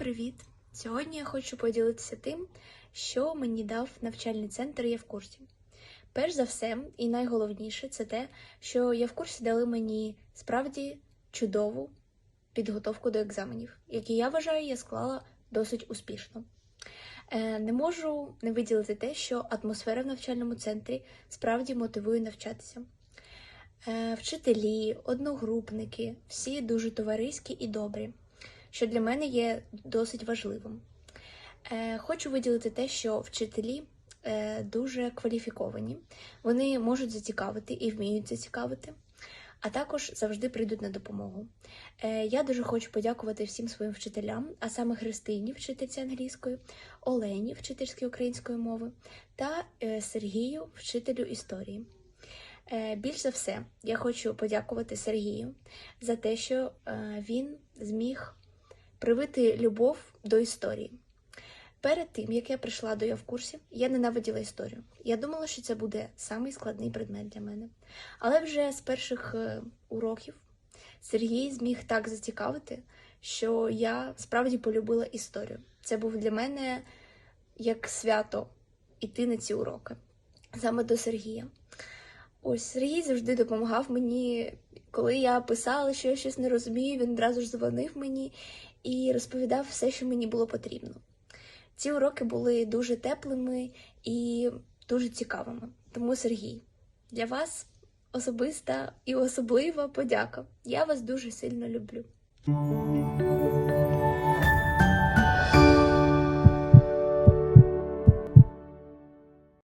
привіт! Сьогодні я хочу поділитися тим, що мені дав навчальний центр «Я в курсі». Перш за все, і найголовніше, це те, що я в курсі дали мені справді чудову підготовку до екзаменів, які я вважаю, я склала досить успішно. Е, Не можу не виділити те, що атмосфера в навчальному центрі справді мотивує навчатися. Е, Вчителі, одногрупники, всі дуже товариські і добрі, що для мене є досить важливим. Е, Хочу виділити те, що вчителі е, дуже кваліфіковані, вони можуть зацікавити і вміють зацікавити, а також завжди прийдуть на допомогу. Е, Я дуже хочу подякувати всім своїм вчителям, а саме Христині, вчительці англійської, Олені, вчительській української мови, та Сергію, вчителю історії. Більш за все, я хочу подякувати Сергію за те, що він зміг привити любов до історії. Перед тим, як я прийшла до я в курсі, я ненавиділа історію. Я думала, що це буде самий складний предмет для мене. Але вже з перших е, уроків Сергій зміг так зацікавити, що я справді полюбила історію. Це був для мене як свято іти на ці уроки саме до Сергія. Ось Сергій завжди допомагав мені, коли я писала, що я щось не розумію, він одразу ж дзвонив мені і розповідав все, що мені було потрібно. Ці уроки були дуже теплими і дуже цікавими. Тому, Сергій, для вас особиста і особлива подяка. Я вас дуже сильно люблю.